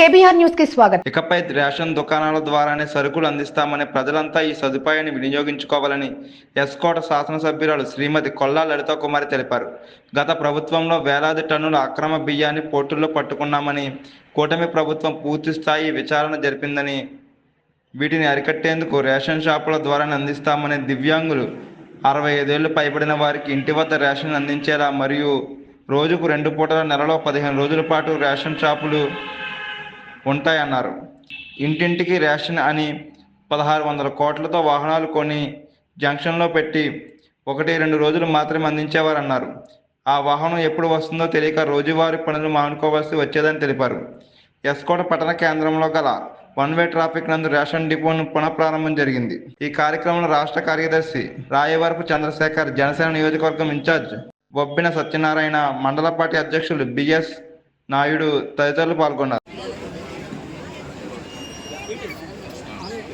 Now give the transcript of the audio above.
KBR న్యూస్కి స్వాగతం. ఇకపై రేషన్ దుకాణాల ద్వారానే సరుకులు అందిస్తామని ప్రజలంతా ఈ సదుపాయాన్ని వినియోగించుకోవాలని ఎస్కోట శాసనసభ్యురాలు శ్రీమతి కొల్లా లలిత కుమారి తెలిపారు. గత ప్రభుత్వంలో వేలాది టన్నుల అక్రమ బియ్యాన్ని పోర్టుల్లో పట్టుకున్నామని కూటమి ప్రభుత్వం పూర్తి స్థాయి విచారణ జరిపిందని వీటిని అరికట్టేందుకు రేషన్ షాపుల ద్వారానే అందిస్తామని దివ్యాంగులు అరవై ఐదేళ్ళు పైబడిన వారికి ఇంటి వద్ద రేషన్ అందించేలా మరియు రోజుకు రెండు పూటల నెలలో పదిహేను రోజుల పాటు రేషన్ షాపులు ఉంటాయన్నారు. ఇంటింటికి రేషన్ అని పదహారు వందల కోట్లతో వాహనాలు కొని జంక్షన్లో పెట్టి ఒకటి రెండు రోజులు మాత్రమే అందించేవారన్నారు. ఆ వాహనం ఎప్పుడు వస్తుందో తెలియక రోజువారీ పనులు మానుకోవాల్సి వచ్చేదని తెలిపారు. ఎస్కోట పట్టణ కేంద్రంలో గల వన్ వే ట్రాఫిక్ నందు రేషన్ డిపోను పునఃప్రారంభం జరిగింది. ఈ కార్యక్రమంలో రాష్ట్ర కార్యదర్శి రాయవరపు చంద్రశేఖర్ జనసేన నియోజకవర్గం ఇన్ఛార్జ్ బొబ్బిన సత్యనారాయణ మండల పార్టీ అధ్యక్షులు బిఎస్ నాయుడు తదితరులు పాల్గొన్నారు.